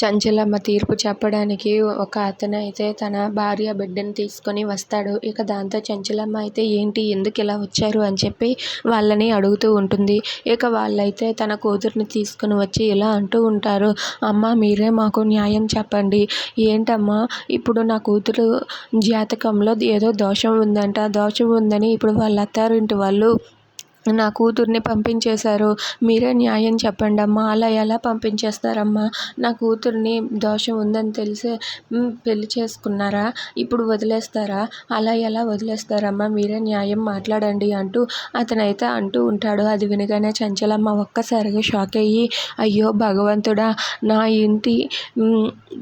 చంచలమ్మ తీర్పు చెప్పడానికి ఒక అతనైతే తన భార్య బిడ్డని తీసుకొని వస్తాడు. ఇక దాంతో చంచలమ్మ అయితే ఏంటి? ఎందుకు ఇలా వచ్చారు? అని చెప్పి వాళ్ళని అడుగుతూ ఉంటుంది. ఇక వాళ్ళైతే తన కూతుర్ని తీసుకుని వచ్చి ఇలా అంటూ ఉంటారు. అమ్మ మీరే మాకు న్యాయం చెప్పండి. ఏంటమ్మా? ఇప్పుడు నా కూతురు జాతకంలో ఏదో దోషం ఉందంట. దోషం ఉందని ఇప్పుడు వాళ్ళ అత్తారింటి వాళ్ళు నా కూతుర్ని పంపించేశారు. మీరే న్యాయం చెప్పండి అమ్మా. అలా ఎలా పంపించేస్తారమ్మా? నా కూతుర్ని దోషం ఉందని తెలిసే పెళ్ళి చేసుకున్నారా? ఇప్పుడు వదిలేస్తారా? అలా ఎలా వదిలేస్తారమ్మా? మీరే న్యాయం మాట్లాడండి అంటూ అతనైతే అంటూ ఉంటాడు. అది వినగానే చంచలమ్మ ఒక్కసారిగా షాక్ అయ్యి అయ్యో భగవంతుడా నా ఇంటి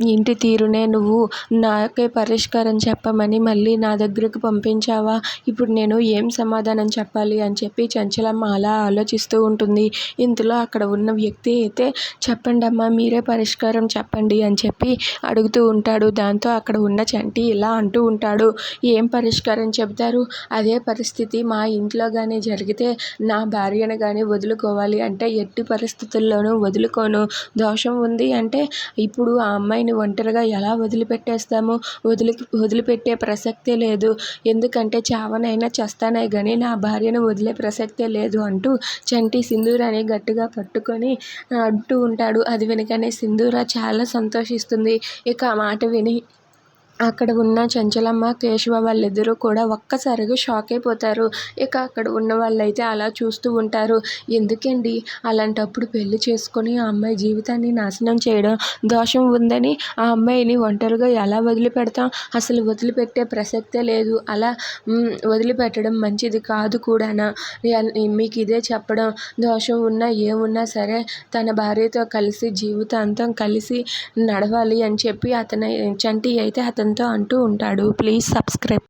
ఇంటి తీరునే నువ్వు నాకే పరిష్కారం చెప్పమని మళ్ళీ నా దగ్గరకు పంపించావా? ఇప్పుడు నేను ఏం సమాధానం చెప్పాలి? అని చెప్పి చంచలమ్మ అలా ఆలోచిస్తూ ఉంటుంది. ఇంతలో అక్కడ ఉన్న వ్యక్తి అయితే చెప్పండి అమ్మా మీరే పరిష్కారం చెప్పండి అని చెప్పి అడుగుతూ ఉంటాడు. దాంతో అక్కడ ఉన్న చంటి ఇలా అంటూ ఉంటాడు. ఏం పరిష్కారం చెబుతారు? అదే పరిస్థితి మా ఇంట్లో కానీ జరిగితే నా భార్యను కానీ వదులుకోవాలి అంటే ఎట్టి పరిస్థితుల్లోనూ వదులుకోను. దోషం ఉంది అంటే ఇప్పుడు ఆ అమ్మాయిని ఒంటరిగా ఎలా వదిలిపెట్టేస్తాము? వదిలి వదిలిపెట్టే ప్రసక్తే లేదు. ఎందుకంటే చావనైనా చేస్తానే కానీ నా భార్యను వదిలే ప్రసక్తి లేదు అంటూ చంటి సింధూరాని గట్టిగా పట్టుకొని అంటూ ఉంటాడు. అది వినగానే సింధూర చాలా సంతోషిస్తుంది. ఇక ఆ మాట విని అక్కడ ఉన్న చంచలమ్మ కేశవ వాళ్ళిద్దరూ కూడా ఒక్కసారిగా షాక్ అయిపోతారు. ఇక అక్కడ ఉన్న వాళ్ళైతే అలా చూస్తూ ఉంటారు. ఎందుకండి అలాంటప్పుడు పెళ్ళి చేసుకొని ఆ అమ్మాయి జీవితాన్ని నాశనం చేయడం దోషం ఉందని ఆ అమ్మాయిని ఒంటరిగా ఎలా వదిలిపెడతాం? అసలు వదిలిపెట్టే ప్రసక్తే లేదు. అలా వదిలిపెట్టడం మంచిది కాదు కూడానా? మీకు ఇదే చెప్పడం. దోషం ఉన్నా ఏమున్నా సరే తన భార్యతో కలిసి జీవితాంతం కలిసి నడవాలి అని చెప్పి అతను చంటి అయితే అతను ఆనందంతో అంటూ ఉంటాడు. Please subscribe